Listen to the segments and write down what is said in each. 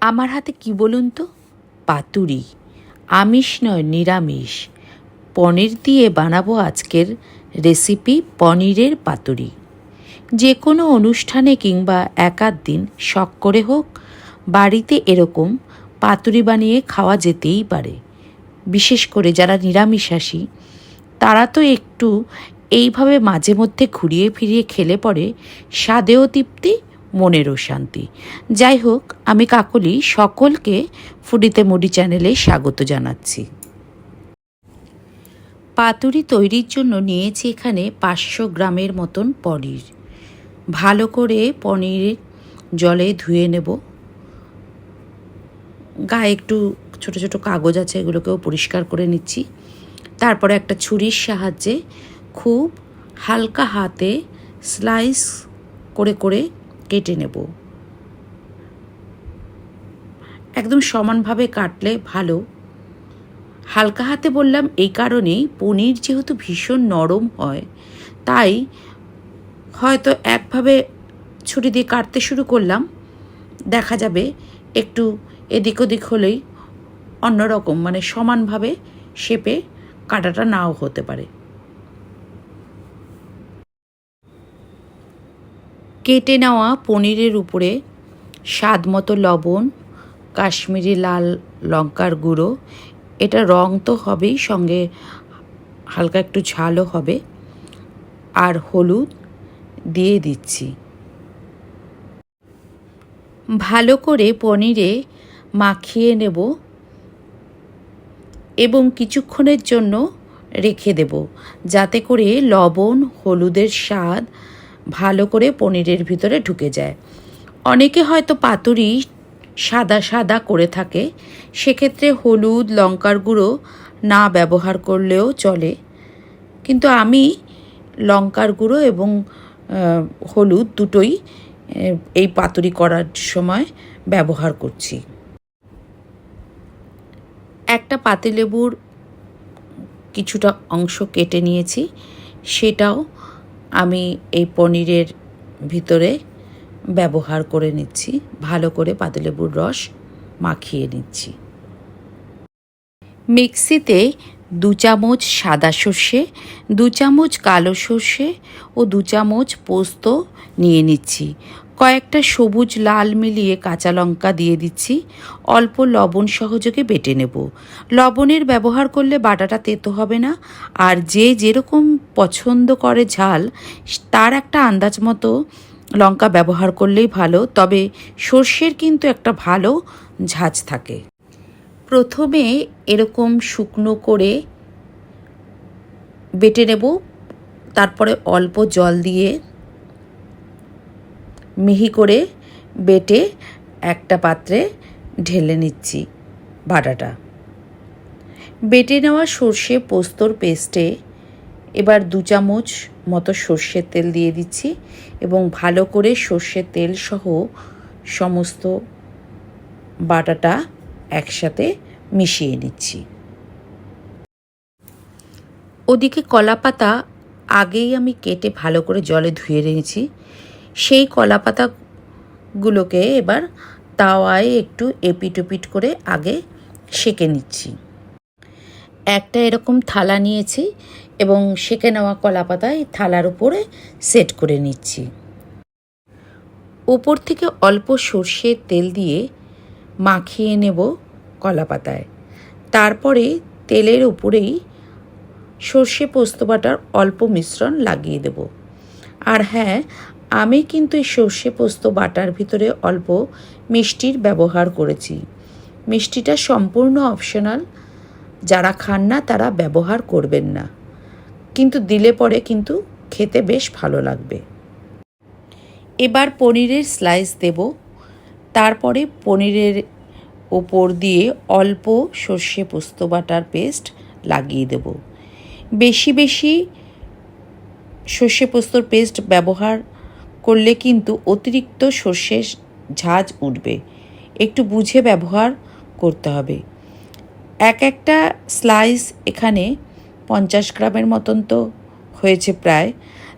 আমার হাতে কি বলুন তো? পাতুরি, আমিষ নয়, নিরামিষ। পনির দিয়ে বানাবো আজকের রেসিপি পনিরের পাতুরি। যে কোনো অনুষ্ঠানে কিংবা একাধ দিন শখ করে হোক, বাড়িতে এরকম পাতুরি বানিয়ে খাওয়া যেতেই পারে। বিশেষ করে যারা নিরামিষাশী, তারা তো একটু এইভাবে মাঝে মধ্যে ঘুরিয়ে ফিরিয়ে খেলে পরে স্বাদেও তৃপ্তি মনেরও শান্তি। যাই হোক আমি কাকলি সকলকে ফুডিতে মুডি চ্যানেলে স্বাগত জানাচ্ছি। পাতুরি তৈরির জন্য নিয়েছি এখানে পাঁচশো গ্রামের মতন পনির। ভালো করে পনির জলে ধুয়ে নেব। গায়ে একটু ছোট ছোট কাগজ আছে, এগুলোকেও পরিষ্কার করে নিচ্ছি। তারপরে একটা ছুরির সাহায্যে খুব হালকা হাতে স্লাইস করে করে কেটে নেব। একদম সমানভাবে কাটলে ভালো। হালকা হাতে বললাম, এই কারণেই পনির যেহেতু ভীষণ নরম হয়, তাই হয়তো একভাবে ছুরি দিয়ে কাটতে শুরু করলাম। দেখা যাবে একটু এদিক ওদিক হলেই অন্যরকম মানে সমানভাবে শেপে কাটাটা নাও হতে পারে। কেটে নেওয়া পনিরের উপরে স্বাদ মতো লবণ, কাশ্মীরি লাল লঙ্কার গুঁড়ো। এটা রং তো হবেই, সঙ্গে হালকা একটু ঝালও হবে। আর হলুদ দিয়ে দিচ্ছি। ভালো করে পনিরে মাখিয়ে নেব এবং কিছুক্ষণের জন্য রেখে দেব, যাতে করে লবণ, হলুদের স্বাদ ভালো করে পনিরের ভিতরে ঢুকে যায়। অনেকে হয়তো পাতুরি সাদা সাদা করে থাকে। সেক্ষেত্রে হলুদ, লঙ্কার গুঁড়ো না ব্যবহার করলেও চলে। কিন্তু আমি লঙ্কার গুঁড়ো এবং হলুদ দুটোই এই পাতুরি করার সময় ব্যবহার করছি। একটা পাতিলেবুর কিছুটা অংশ কেটে নিয়েছি। সেটাও আমি এই পনিরের ভিতরে ব্যবহার করে নিচ্ছি। ভালো করে পাতিলেবুর রস মাখিয়ে নিচ্ছি। মিক্সিতে দু চামচ সাদা সর্ষে, দু চামচ কালো সর্ষে ও দু চামচ পোস্ত নিয়ে নিচ্ছি। কয়েকটা সবুজ, লাল মিলিয়ে কাঁচা লঙ্কা দিয়ে দিচ্ছি। অল্প লবণ সহযোগে বেটে নেব। লবণের ব্যবহার করলে বাটাটা তেতো হবে না। আর যে যেরকম পছন্দ করে ঝাল, তার একটা আন্দাজ মতো লঙ্কা ব্যবহার করলেই ভালো। তবে সর্ষের কিন্তু একটা ভালো ঝাঁজ থাকে। প্রথমে এরকম শুকনো করে বেটে নেব। তারপরে অল্প জল দিয়ে মিহি করে বেটে একটা পাত্রে ঢেলে নিচ্ছি বাটাটা। বেটে নেওয়া সর্ষে পোস্তর পেস্টে এবার দু চামচ মতো সর্ষের তেল দিয়ে দিচ্ছি এবং ভালো করে সর্ষের তেল সহ সমস্ত বাটাটা একসাথে মিশিয়ে নিচ্ছি। ওদিকে কলা পাতা আগেই আমি কেটে ভালো করে জলে ধুয়ে রেখেছি সেই কলা পাতাগুলোকে এবার তাওয়ায় একটু এপিট করে আগে সেকে নিচ্ছি। একটা এরকম থালা নিয়েছি এবং সেকে নেওয়া কলা পাতা এই থালার উপরে সেট করে নিচ্ছি। ওপর থেকে অল্প সর্ষের তেল দিয়ে মাখিয়ে নেব কলা পাতায় তারপরে তেলের উপরেই সর্ষে পোস্ত বাটার অল্প মিশ্রণ লাগিয়ে দেব। আর হ্যাঁ আমি কিন্তু এই সর্ষে পোস্ত বাটার ভিতরে অল্প মিষ্টির ব্যবহার করেছি। মিষ্টিটা সম্পূর্ণ অপশনাল যারা খান না, তারা ব্যবহার করবেন না। কিন্তু দিলে পরে কিন্তু খেতে বেশ ভালো লাগবে। এবার পনিরের স্লাইস দেব। তারপরে পনিরের ওপর দিয়ে অল্প সর্ষে পোস্ত বাটার পেস্ট লাগিয়ে দেব। বেশি বেশি সর্ষে পোস্তর পেস্ট ব্যবহার করলে কিন্তু অতিরিক্ত সর্ষের ঝাঁজ উঠবে। একটু বুঝে ব্যবহার করতে হবে। এক একটা স্লাইস এখানে পঞ্চাশ গ্রামের মতন তো হয়েছে প্রায়।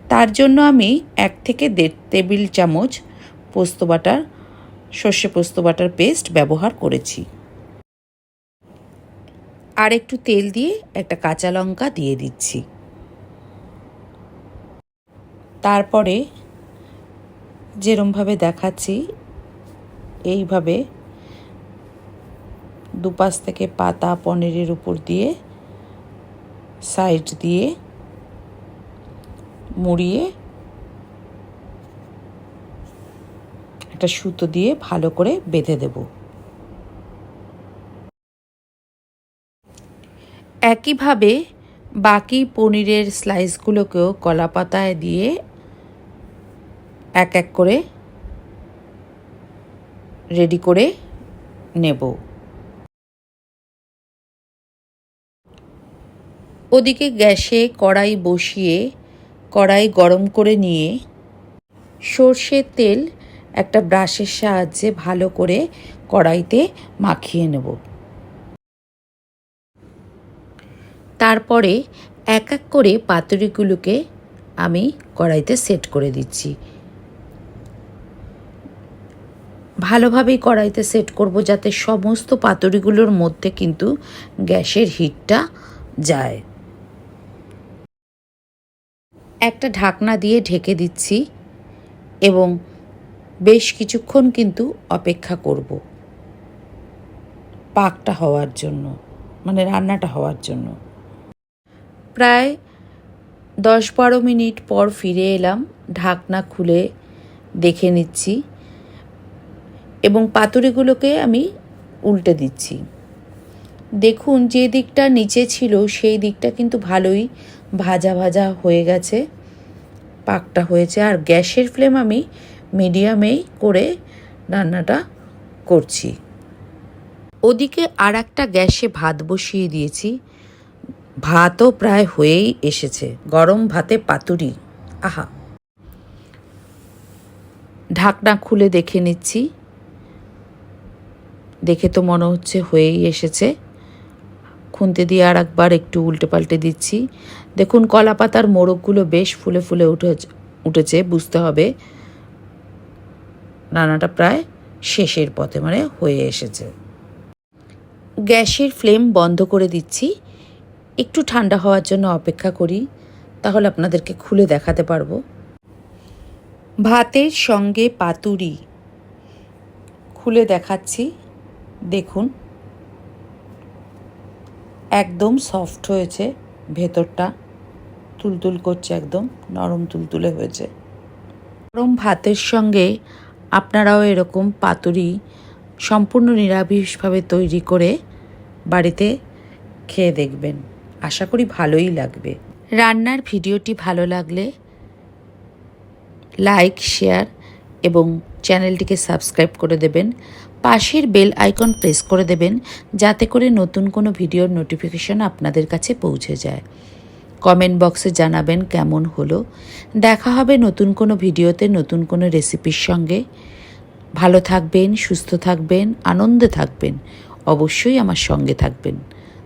তার জন্য আমি এক থেকে দেড় টেবিল চামচ পোস্ত বাটার, সর্ষে পোস্ত বাটার পেস্ট ব্যবহার করেছি। আর একটু তেল দিয়ে একটা কাঁচা লঙ্কা দিয়ে দিচ্ছি। তারপরে যেরমভাবে দেখাচ্ছি, এইভাবে দুপাশ থেকে পাতা পনিরের উপর দিয়ে সাইড দিয়ে মুড়িয়ে একটা সুতো দিয়ে ভালো করে বেঁধে দেব। একইভাবে বাকি পনিরের স্লাইসগুলোকেও কলা পাতায় দিয়ে এক এক করে রেডি করে নেব। ওদিকে গ্যাসে কড়াই বসিয়ে কড়াই গরম করে নিয়ে সর্ষের তেল একটা ব্রাশের সাহায্যে ভালো করে কড়াইতে মাখিয়ে নেব। তারপরে এক এক করে পাতুরিগুলোকে আমি কড়াইতে সেট করে দিচ্ছি। ভালোভাবেই কড়াইতে সেট করব যাতে সমস্ত পাতুরিগুলোর মধ্যে কিন্তু গ্যাসের হিটটা যায়। একটা ঢাকনা দিয়ে ঢেকে দিচ্ছি এবং বেশ কিছুক্ষণ কিন্তু অপেক্ষা করব। পাকটা হওয়ার জন্য মানে রান্নাটা হওয়ার জন্য। প্রায় দশ বারো মিনিট পর ফিরে এলাম, ঢাকনা খুলে দেখে নিচ্ছি। এবং পাতুরিগুলোকে আমি উল্টে দিচ্ছি। দেখুন, যে দিকটা নিচে ছিল, সেই দিকটা কিন্তু ভালোই ভাজা ভাজা হয়ে গেছে, পাকটা হয়েছে। আর গ্যাসের ফ্লেম আমি মিডিয়ামেই করে রান্নাটা করছি। ওদিকে আর একটা গ্যাসে ভাত বসিয়ে দিয়েছি। ভাতও প্রায় হয়েই এসেছে, গরম ভাতে পাতুরি। আহা! ঢাকনা খুলে দেখে নিচ্ছি। দেখে তো মনে হচ্ছে হয়েই এসেছে। খুন্তি দিয়ে আর একবার একটু উল্টে পাল্টে দিচ্ছি। দেখুন কলা পাতার মোড়কগুলো বেশ ফুলে ফুলে উঠে উঠেছে, বুঝতে হবে। রান্নাটা প্রায় শেষের পথে মানে হয়ে এসেছে। গ্যাসের ফ্লেম বন্ধ করে দিচ্ছি। একটু ঠান্ডা হওয়ার জন্য অপেক্ষা করি, তাহলে আপনাদেরকে খুলে দেখাতে পারব। ভাতের সঙ্গে পাতুরি খুলে দেখাচ্ছি। দেখুন। একদম সফট হয়েছে ভেতরটা। তুলতুল করছে একদম, নরম তুলতুলে হয়েছে। গরম ভাতের সঙ্গে আপনারাও এরকম পাতুরি সম্পূর্ণ নিরামিষভাবে তৈরি করে বাড়িতে খেয়ে দেখবেন। আশা করি ভালোই লাগবে। রান্নার ভিডিওটি ভালো লাগলে লাইক, শেয়ার এবং চ্যানেলটিকে সাবস্ক্রাইব করে দেবেন। পাশের বেল আইকন প্রেস করে দেবেন, যাতে করে নতুন কোনো ভিডিওর নোটিফিকেশন আপনাদের কাছে পৌঁছে যায়। কমেন্ট বক্সে জানাবেন কেমন হলো। দেখা হবে নতুন কোনো ভিডিওতে নতুন কোনো রেসিপির সঙ্গে। ভালো থাকবেন, সুস্থ থাকবেন, আনন্দে থাকবেন। অবশ্যই আমার সঙ্গে থাকবেন।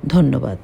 ধন্যবাদ।